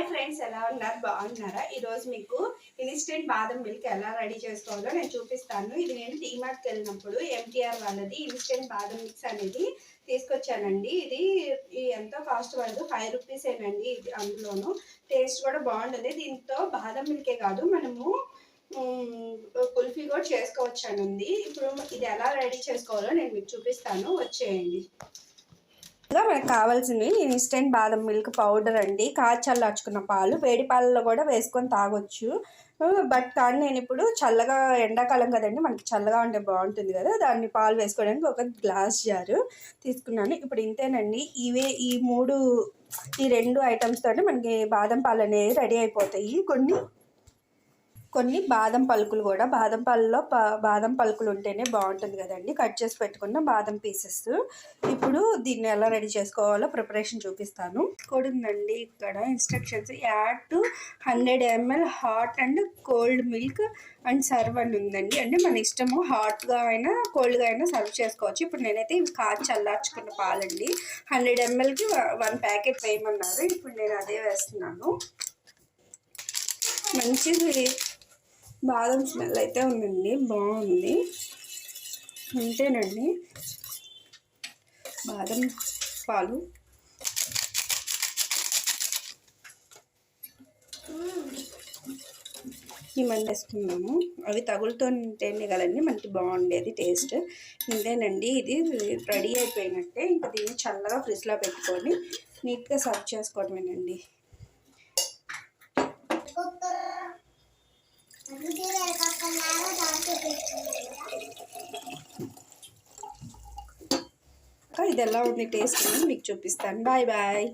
Hi friends ఎలా ఉన్నారు? బాగున్నారా? ఈరోజు మీకు ఇన్స్టెంట్ బాదం మిల్క్ ఎలా రెడీ చేసుకోవాలో నేను చూపిస్తాను. ఇది నేను డీమార్ట్కి వెళ్ళినప్పుడు ఎంటీఆర్ వాళ్ళది ఇన్స్టెంట్ బాదం మిక్స్ అనేది తీసుకొచ్చానండి. ఇది ఎంతో కాస్ట్ పడదు ఫైవ్ రూపీస్ ఏనండి ఇది అందులోను. టేస్ట్ కూడా బాగుంటుంది. దీంతో బాదం మిల్కే కాదు మనము కుల్ఫీ కూడా చేసుకోవచ్చానండి. ఇప్పుడు ఇది ఎలా రెడీ చేసుకోవాలో నేను మీకు చూపిస్తాను. వచ్చేయండి. ఇంకా మనకు కావాల్సింది ఇన్స్టెంట్ బాదం మిల్క్ పౌడర్ అండి. కాచి చల్లార్చుకున్న పాలు. వేడి పాలలో కూడా వేసుకొని తాగొచ్చు. బట్ కానీ నేను ఇప్పుడు చల్లగా ఎండాకాలం కదండి. మనకి చల్లగా ఉంటే బాగుంటుంది కదా. దాన్ని పాలు వేసుకోవడానికి ఒక గ్లాస్ జారు తీసుకున్నాను. ఇప్పుడు ఇంతేనండి. ఇవే ఈ మూడు ఈ రెండు ఐటమ్స్ మనకి బాదం పాలు అనేవి రెడీ అయిపోతాయి. కొన్ని కొన్ని బాదం పలుకులు కూడా. బాదం పాలలో బాదం పలుకులు ఉంటేనే బాగుంటుంది కదండి. కట్ చేసి పెట్టుకున్న బాదం పీసెస్. ఇప్పుడు దీన్ని ఎలా రెడీ చేసుకోవాలో ప్రిపరేషన్ చూపిస్తాను. కూడా ఉందండి ఇక్కడ instructions. Add two hundred ML hot and cold milk and serve అని ఉందండి. అంటే మన ఇష్టము హాట్గా అయినా కోల్డ్గా అయినా సర్వ్ చేసుకోవచ్చు. ఇప్పుడు నేనైతే ఇవి కాచి చల్లార్చుకున్న పాలండి. హండ్రెడ్ ఎంఎల్కి వన్ ప్యాకెట్ వేయమన్నారు. ఇప్పుడు నేను అదే వేస్తున్నాను. మంచిది. బాదం స్మెల్ అయితే ఉందండి బాగుంది. అంతేనండి. బాదం పాలు. ఈ మంది వేసుకున్నాము. అవి తగులుతుంటేనే కదండి మనకి బాగుండేది టేస్ట్. ఇంతేనండి ఇది రెడీ అయిపోయినట్టే. ఇంకా దీన్ని చల్లగా ఫ్రిడ్జ్లో పెట్టుకొని నీట్గా సర్వ్ చేసుకోవడమేనండి ఇది ఎలా ఉంది టేస్ట్ అని మీకు చూపిస్తాను. Bye bye.